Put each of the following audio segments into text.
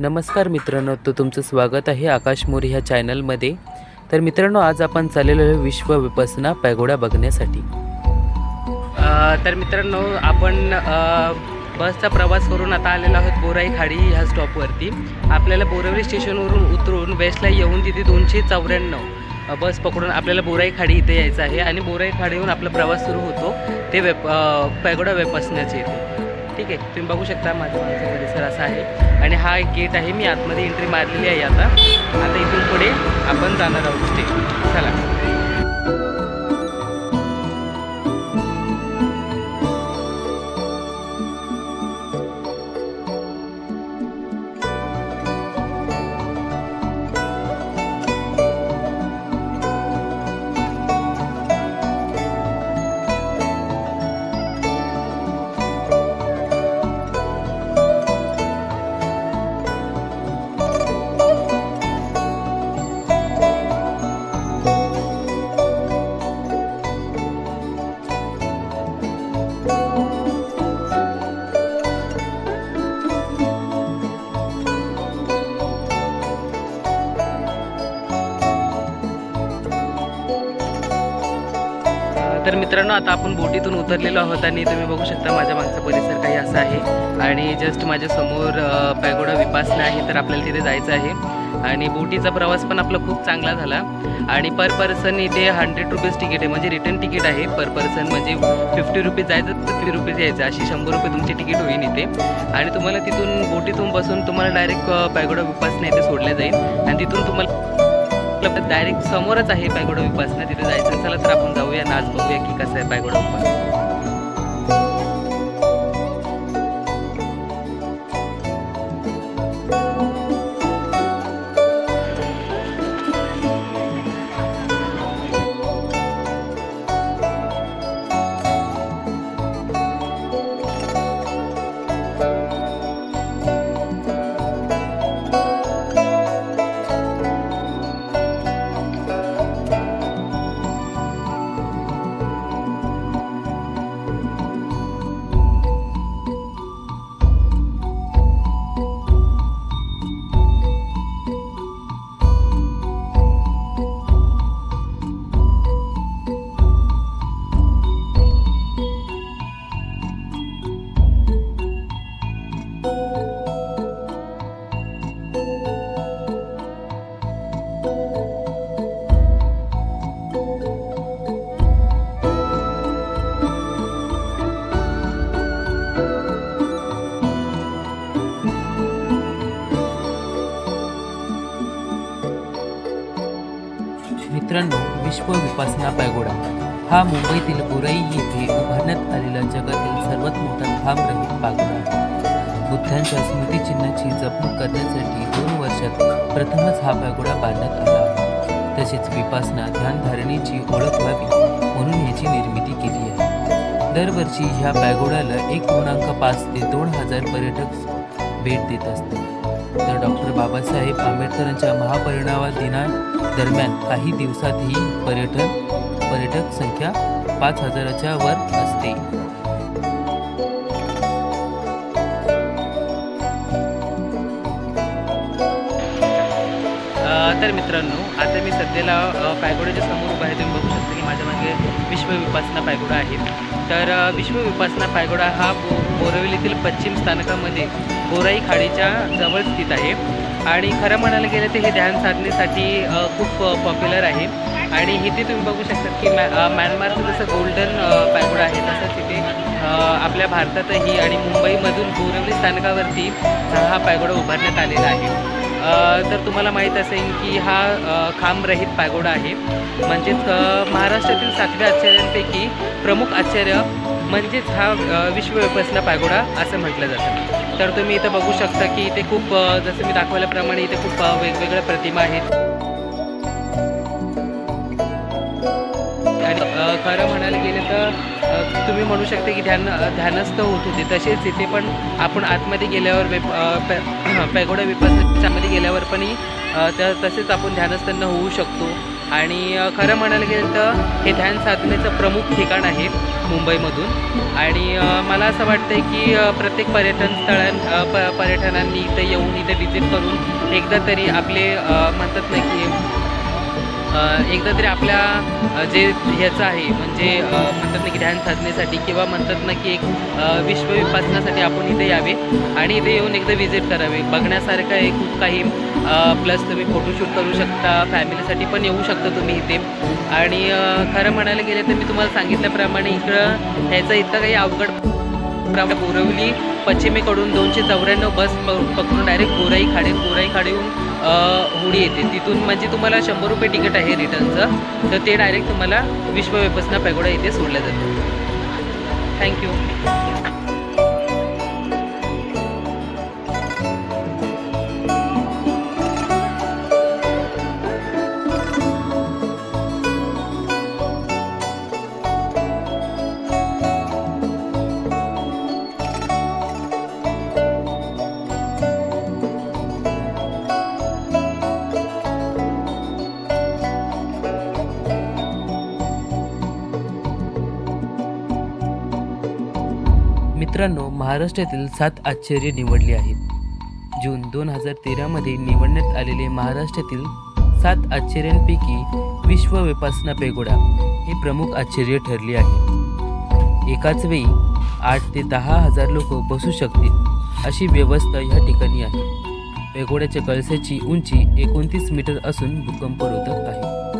नमस्कार मित्रांनो तो तुमचं स्वागत आहे आकाश मोरी ह्या चॅनलमध्ये. तर मित्रांनो आज आपण चाललेलो आहे विश्व विपसना पॅगोडा बघण्यासाठी. तर मित्रांनो आपण बसचा प्रवास करून आता आलेलो आहोत बोराई खाडी ह्या स्टॉपवरती आपल्याला बोरावली स्टेशनवरून उतरून वेस्टला येऊन तिथे दोनशे चौऱ्याण्णव बस पकडून आपल्याला बोराई खाडी इथे यायचं आहे. आणि बोराई खाडीहून आपला प्रवास सुरू होतो ते वेप पॅगोडा वेपसण्याचे इथे ठीक आहे तुम्ही बघू शकता माझ्या परिसर असा आहे. आणि हा एक गेट आहे मी आतमध्ये एंट्री मारलेली आहे आता. आता इथून पुढे आपण जाणार आहोत स्टे चला. तर मित्रांनो आता आपण बोटीतून उतरलेलो आहोत आणि तुम्ही बघू शकता माझ्या मागचा परिसर काही असा आहे. आणि जस्ट माझ्यासमोर पॅगोडा विपासना आहे तर आपल्याला तिथे जायचं आहे. आणि बोटीचा प्रवास पण आपला खूप चांगला झाला. आणि पर पर्सन इथे हंड्रेड रुपीज तिकीट आहे. म्हणजे रिटर्न तिकीट आहे. पर पर्सन म्हणजे फिफ्टी रुपीज जायचं तर फिफ्टी रुपीज यायचं. अशी शंभर रुपये तुमची तिकीट होईल इथे. आणि तुम्हाला तिथून बोटीतून बसून तुम्हाला डायरेक्ट पॅगोडा विपासना इथे सोडल्या जाईल. आणि तिथून तुम्हाला डायरेक्ट समोरच आहे पायगोडा विपासना तिथे जायचं चला तर आपण जाऊया नाच आज बघूया की कसं आहे पायगोडा उपासना मित्रांनो विश्व विपासना पॅगोडा हा मुंबईतील बुराई येथे उभारण्यात आलेला जगातील सर्वात मोठा थांब पागोडा बुद्धांच्या स्मृतिचिन्हाची जपणूक करण्यासाठी दोन वर्षात प्रथमच हा पॅगोडा बांधण्यात आला तसेच विपासना ध्यानधारणेची ओळख व्हावी म्हणून याची निर्मिती केली आहे. दरवर्षी ह्या पॅगोडाला एक पूर्णांक पाच ते दोन हजार पर्यटक भेट देत असतात. तर डॉक्टर बाबासाहेब आंबेडकरांच्या महापरिणावा दिना दरम्यान काही दिवसात ही पर्यटन पर्यटक संख्या पाच हजाराच्या वर असते. तर मित्रांनो आता मी सध्याला पायगोड्याच्या समोर उभा आहे. तुम्ही बघू शकता की माझ्या मागे विश्वविपासना पायगोडा आहे. तर विश्वविपासना पायगोडा हा बो बोरवलीतील पश्चिम स्थानकामध्ये बोराई खाडीच्या जवळ स्थित आहे. आणि खरं म्हणायला गेलं तर हे ध्यान साधनेसाठी खूप पॉप्युलर आहे. आणि इथे तुम्ही बघू शकता की मॅ म्यानमारचं जसं गोल्डन पॅगोड आहे तसंच इथे आपल्या भारतातही आणि मुंबईमधून बोरवली स्थानकावरती हा पॅगोडा उभारण्यात आलेला आहे. तर तुम्हाला माहीत असेल की हा खांबरहित पॅगोडा आहे. म्हणजेच महाराष्ट्रातील सातव्या आचार्यांपैकी प्रमुख आचार्य म्हणजेच हा अ, पॅगोडा असं म्हटलं जातं. तर तुम्ही इथं बघू शकता की इथे खूप जसं मी दाखवल्याप्रमाणे इथे खूप वेगवेगळ्या प्रतिमा आहेत. आणि खरं म्हणायला गेलं तर तुम्ही म्हणू शकता की ध्यान ध्यानस्थ होत होते. तसेच इथे पण आपण आतमध्ये गेल्यावर वेप पॅगोडा विपासनाच्या गेल्यावर पण तसेच आपण ध्यानस्थांना होऊ शकतो. आणि खरं म्हणायला गेलं तर हे ध्यान साधनेचं प्रमुख ठिकाण आहे मुंबईमधून. आणि मला असं वाटतं की प्रत्येक पर्यटन स्थळां प पर्यटनांनी इथं येऊन इथं विजिट करून एकदा तरी आपले म्हणतात ना की एकदा तरी आपल्या जे ह्याचं आहे म्हणजे म्हणतात ना की ध्यान साधनेसाठी किंवा म्हणतात ना की एक विश्वविपासनासाठी विश्व विपासनासाठी आपण इथे यावे आणि इथे येऊन एकदा विजिट करावे. बघण्यासारखं आहे खूप काही प्लस तुम्ही फोटोशूट करू शकता फॅमिलीसाठी पण येऊ शकता तुम्ही इथे. आणि खरं म्हणायला गेलं तर मी तुम्हाला सांगितल्याप्रमाणे इकडं ह्याचं इथं काही अवघड प्रमाणे बोरवली पश्चिमेकडून दोनशे चौऱ्याण्णव बस पकडून डायरेक्ट गोराई खाडे गोराई खाडीहून होडी येते. तिथून म्हणजे तुम्हाला शंभर रुपये तिकीट आहे रिटर्नचं. तर ते डायरेक्ट तुम्हाला विश्वव्यपसना पॅगोडा इथे सोडलं जातं. थँक्यू मित्रांनो महाराष्ट्रातील सात आश्चर्य निवडली आहेत. जून दोन हजार तेरामध्ये निवडण्यात आलेले महाराष्ट्रातील सात आश्चर्यांपैकी विश्व विपासना पेगोडा हे प्रमुख आश्चर्य ठरले आहे. एकाच वेळी आठ ते दहा हजार लोक बसू शकतील अशी व्यवस्था या ठिकाणी आहे. पेगोड्याच्या कळसाची उंची एकोणतीस मीटर असून भूकंपरोधक आहे.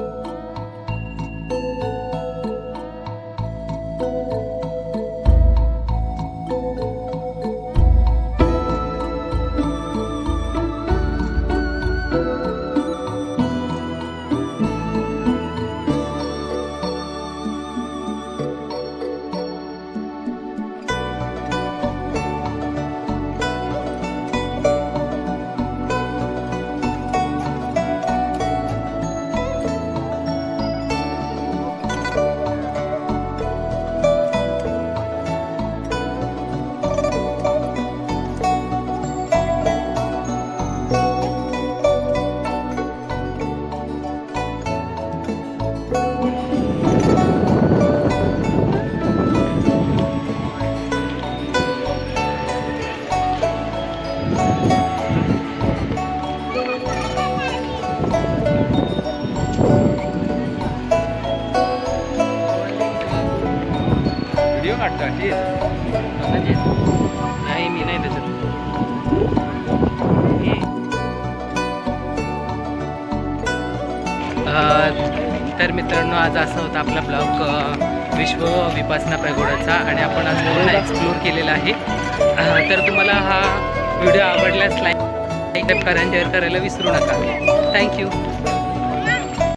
म्हणजे नाही मी नाही त्याच्यात. तर मित्रांनो आज असा होता आपला ब्लॉग विश्व विपासना पैगोडाचा आणि आपण आज पूर्ण एक्सप्लोर केलेला आहे. तर तुम्हाला हा व्हिडिओ आवडल्यास लाईक करा शेअर करायला विसरू नका. थँक्यू